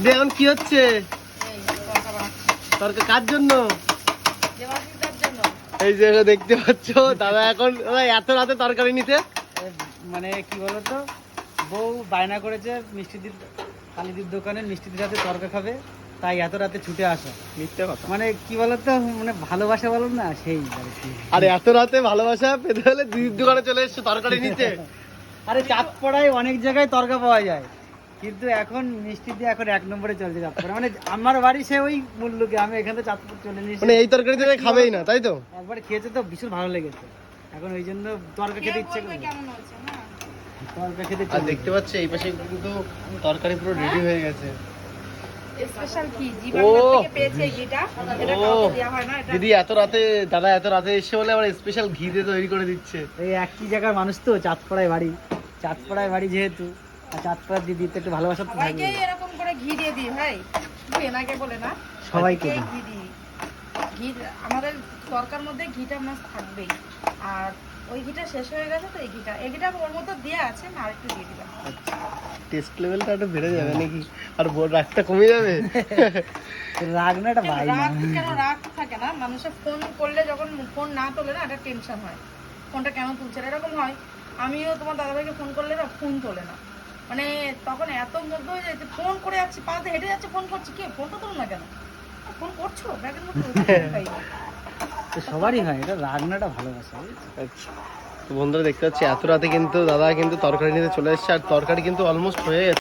দে এখন কি হচ্ছে? তরকা কার জন্য? এই যে দেখতে পাচ্ছ দাদা এখন এত রাতে তরকারি নিতে। মানে কি বলতো? বউ বায়না করেছে মিষ্টিদির কালিদির দোকানে মিষ্টিদির হাতে তরকা খাবে তাই এত রাতে ছুটে আসা। মিথ্যে কথা। মানে কি বলতো? মানে ভালোবাসা বলো না সেই আর আরে এত রাতে ভালোবাসা পেতে হলে দিদির দোকানে চলে এসছো তরকারি নিতে। আরে চাঁদ পড়ায় অনেক জায়গায় তরকা পাওয়া যায়। কিন্তু এখন মিষ্টি দিয়ে এখন এক নম্বরে চলছে চাঁদপাড়া মানে আমার বাড়ি সে ওই মূল্যকে আমি এখান থেকে চাঁদপুর চলে নিয়েছি। মানে এই তরকারি তো খাবেই না তাই তো? একবার খেয়েছে তো ভীষণ ভালো লেগেছে। এখন ওই জন্য তরকা খেতে ইচ্ছে করে তরকা খেতে আর দেখতে পাচ্ছি এই পাশে কিন্তু তরকারি পুরো রেডি হয়ে গেছে। স্পেশাল ঘি থেকে পেয়েছে ঘিটা? এটা দেওয়া হয় না দিদি এত রাতে দাদা এত রাতে এসে বলে আবার স্পেশাল ঘি দিয়ে তৈরি করে দিচ্ছে। এই একই জায়গার মানুষ তো চাঁদপাড়ায় বাড়ি। চাঁদপাড়ায় বাড়ি যেহেতু। আর দিদি তো একটু ভালোবাসা তো থাকবে। এরকম করে ঘি দিয়ে দিই ভাই। এনাকে বলে না। সবাইকে ঘি দিই। ঘি আমাদের তরকার মধ্যে ঘিটা মাছ থাকবেই। আর ওই ঘিটা শেষ হয়ে গেছে তো এই ঘিটা। এই ঘিটা ওর দেওয়া আছে না আরেকটু দিয়ে দিলাম। টেস্ট লেভেলটা একটু বেড়ে যাবে নাকি? আর রাগটা কমে যাবে? রাগ না এটা ভাই রাগ কেন রাগ থাকে না? মানুষের ফোন করলে যখন ফোন না তোলে না একটা টেনশন হয়। ফোনটা কেন তুলছে না? এরকম হয়। আমিও তোমার দাদাভাইকে ফোন করলে না ফোন তোলে না। মানে তখন এত মুগ্ধ হয়ে যাচ্ছে ফোন করে যাচ্ছি পাতে হেঁটে যাচ্ছে ফোন করছি কে? ফোন তো না কেন? ফোন করছ? ব্যাগের মধ্যে। তো সবারই হয় এটা রান্নাটা ভালোবাসা? আচ্ছা তো বন্ধুরা দেখতে পাচ্ছি এত রাতে কিন্তু দাদা কিন্তু তরকারি নিতে চলে এসছে আর তরকারি কিন্তু অলমোস্ট হয়ে গেছে।